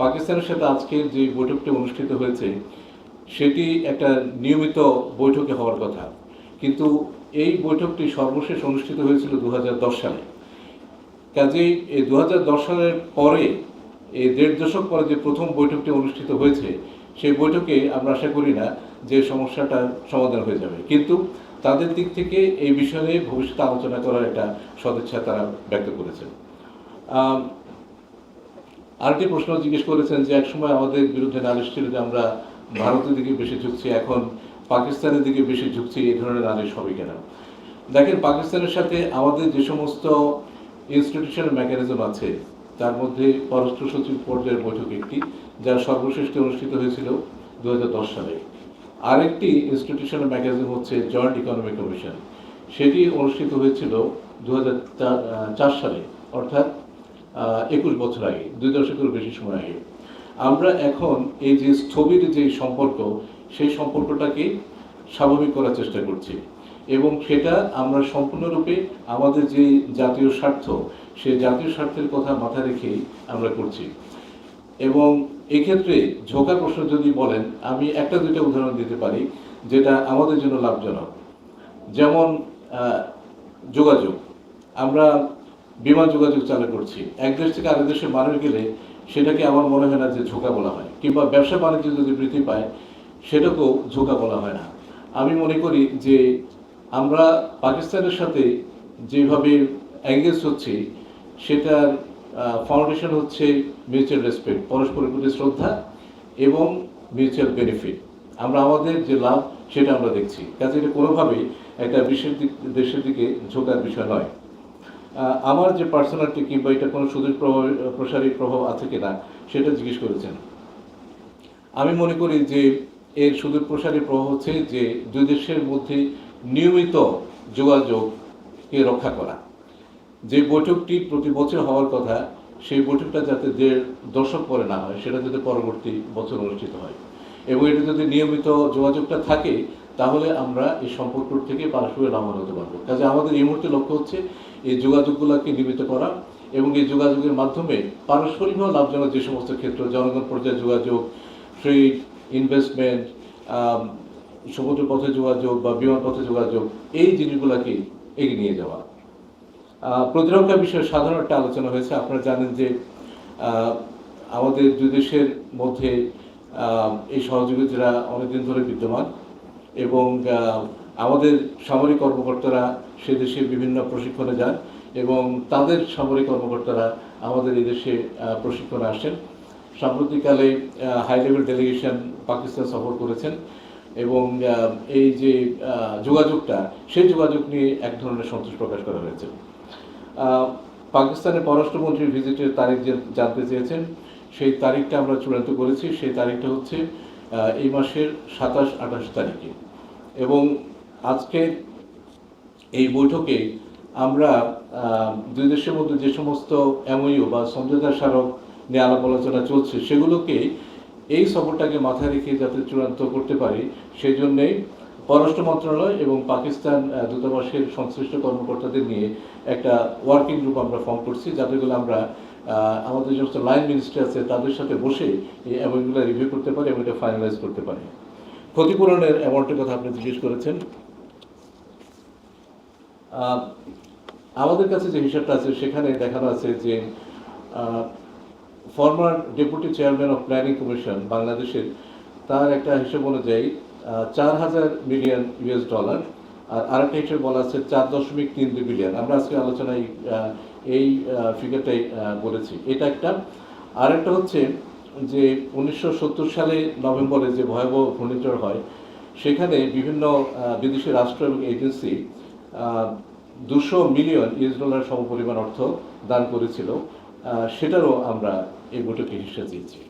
পাকিস্তানের সাথে আজকে যে বৈঠকটি অনুষ্ঠিত হয়েছে, সেটি একটা নিয়মিত বৈঠকে হওয়ার কথা। কিন্তু এই বৈঠকটি সর্বশেষ অনুষ্ঠিত হয়েছিল দু হাজার দশ সালে। কাজেই এই দু হাজার দশ সালের পরে, এই দেড় দশক পরে যে প্রথম বৈঠকটি অনুষ্ঠিত হয়েছে, সেই বৈঠকে আমরা আশা করি না যে সমস্যাটার সমাধান হয়ে যাবে। কিন্তু তাদের দিক থেকে এই বিষয়ে ভবিষ্যতে আলোচনা করার একটা সদিচ্ছা তারা ব্যক্ত করেছেন। আরেকটি প্রশ্ন জিজ্ঞেস করেছেন যে একসময় আমাদের বিরুদ্ধে নালিশ ছিল যে আমরা ভারতের দিকে বেশি ঝুঁকছি, এখন পাকিস্তানের দিকে বেশি ঝুঁকছি, এই ধরনের নালিশ হবে কেন? দেখেন, পাকিস্তানের সাথে আমাদের যে সমস্ত ইনস্টিটিউশনাল মেকানিজম আছে, তার মধ্যে পররাষ্ট্র সচিব পর্যায়ের বৈঠক একটি, যা সর্বশেষ অনুষ্ঠিত হয়েছিল দু হাজার দশ সালে। আরেকটি ইনস্টিটিউশনাল মেকানিজম হচ্ছে জয়েন্ট ইকোনমিক কমিশন সেটি অনুষ্ঠিত হয়েছিল দু সালে, অর্থাৎ একুশ বছর আগে, দুই দশকেরও বেশি সময় আগে। আমরা এখন এই যে স্থবির যে সম্পর্ক, সেই সম্পর্কটাকে স্বাভাবিক করার চেষ্টা করছি। এবং সেটা আমরা সম্পূর্ণরূপে আমাদের যে জাতীয় স্বার্থ, সেই জাতীয় স্বার্থের কথা মাথায় রেখেই আমরা করছি। এবং এক্ষেত্রে ঝোঁকার প্রশ্ন যদি বলেন, আমি একটা দুইটা উদাহরণ দিতে পারি, যেটা আমাদের জন্য লাভজনক। যেমন যোগাযোগ। আমরা বিমান যোগাযোগ চালু করছি। এক দেশ থেকে আরেক দেশে মানুষ গেলে সেটাকে আমার মনে হয় না যে ঝোঁকা বলা হয়। কিংবা ব্যবসা বাণিজ্য যদি বৃদ্ধি পায়, সেটাকেও ঝোঁকা বলা হয় না। আমি মনে করি যে আমরা পাকিস্তানের সাথে যেভাবে এঙ্গেজ হচ্ছি, সেটার ফাউন্ডেশন হচ্ছে মিউচুয়াল রেসপেক্ট পরস্পরের প্রতি শ্রদ্ধা এবং মিউচুয়াল বেনিফিট আমরা আমাদের যে লাভ, সেটা আমরা দেখছি। কাজে এটা কোনোভাবেই একটা বিশ্বের দিক, দেশের দিকে ঝোঁকার বিষয় নয়। আমার যে পার্সোনালিটি কিংবা এটা কোনো সুদূর প্রভাব, প্রসারী প্রভাব আছে কিনা, সেটা জিজ্ঞেস করেছেন। আমি মনে করি যে এর সুদূর প্রসারী প্রভাব হচ্ছে যে দুই দেশের মধ্যে নিয়মিত যোগাযোগকে রক্ষা করা। যে বৈঠকটি প্রতি বছর হওয়ার কথা, সেই বৈঠকটা যাতে দেড় দশক পরে না হয়, সেটা যাতে পরবর্তী বছর অনুষ্ঠিত হয়। এবং এটা যদি নিয়মিত যোগাযোগটা থাকে, তাহলে আমরা এই সম্পর্ক থেকে পারস্পরিক লাভবান হতে পারব। কাজে আমাদের এই মুহূর্তে লক্ষ্য হচ্ছে এই যোগাযোগগুলোকে নিয়মিত করা এবং এই যোগাযোগের মাধ্যমে পারস্পরিকভাবে লাভজনক যে সমস্ত ক্ষেত্র, জনগণ পর্যায়ে যোগাযোগ ট্রেড ইনভেস্টমেন্ট সমুদ্র পথে যোগাযোগ বা বিমান পথে যোগাযোগ, এই জিনিসগুলোকে এগিয়ে নিয়ে যাওয়া। প্রতিরক্ষা বিষয়ে সাধারণ একটা আলোচনা হয়েছে। আপনারা জানেন যে আমাদের দুই দেশের মধ্যে এই সহযোগিতারা অনেকদিন ধরে বিদ্যমান এবং আমাদের সামরিক কর্মকর্তারা সে দেশে বিভিন্ন প্রশিক্ষণে যান এবং তাদের সামরিক কর্মকর্তারা আমাদের এই দেশে প্রশিক্ষণে আসেন। সাম্প্রতিককালে হাই লেভেল ডেলিগেশন পাকিস্তান সফর করেছেন এবং এই যে যোগাযোগটা, সেই যোগাযোগ নিয়ে এক ধরনের সন্তোষ প্রকাশ করা হয়েছে। পাকিস্তানের পররাষ্ট্রমন্ত্রীর ভিজিটের তারিখ যে, জানতে চেয়েছেন, সেই তারিখটা আমরা চূড়ান্ত করেছি। সেই তারিখটা হচ্ছে এই মাসের সাতাশ আঠাশ তারিখে। এবং আজকে এই বৈঠকে আমরা দুই দেশের মধ্যে যে সমস্ত এমইউ বা সমঝোতা স্মারক নিয়ে আলাপ আলোচনা চলছে, সেগুলোকে এই সফরটাকে মাথায় রেখে যাতে চূড়ান্ত করতে পারি সেই জন্যেই পররাষ্ট্র মন্ত্রণালয় এবং পাকিস্তান দূতাবাসের সংশ্লিষ্ট কর্মকর্তাদের নিয়ে একটা ওয়ার্কিং গ্রুপ আমরা ফর্ম করছি, যাতে করে আমরা আমাদের যে সমস্ত লাইন মিনিস্ট্রি আছে, তাদের সাথে বসে এই অ্যামাউন্টগুলো রিভিউ করতে পারি এবং এটা ফাইনালাইজ করতে পারি। ক্ষতিপূরণের অ্যামাউন্টের কথা আপনি জিজ্ঞেস করেছেন। আমাদের কাছে যে হিসাবটা আছে, সেখানে দেখানো আছে যে former deputy chairman of planning commission বাংলাদেশের, তার একটা হিসাব অনুযায়ী চার হাজার মিলিয়ন ইউএস ডলার আর আরেকটা হিসেবে বলা আছে চার দশমিক তিন দুই বিলিয়ন আমরা আজকে আলোচনায় এই ফিগারটাই বলেছি। এটা একটা। আরেকটা হচ্ছে যে, উনিশশো সত্তর সালে নভেম্বরে যে ভয়াবহ ঘূর্ণিঝড় হয়, সেখানে বিভিন্ন বিদেশি রাষ্ট্র এবং এজেন্সি দুশো মিলিয়ন ইউএস ডলার সমপরিমাণ অর্থ দান করেছিল সেটারও আমরা এই বৈঠকে হিসেবে দিয়েছি।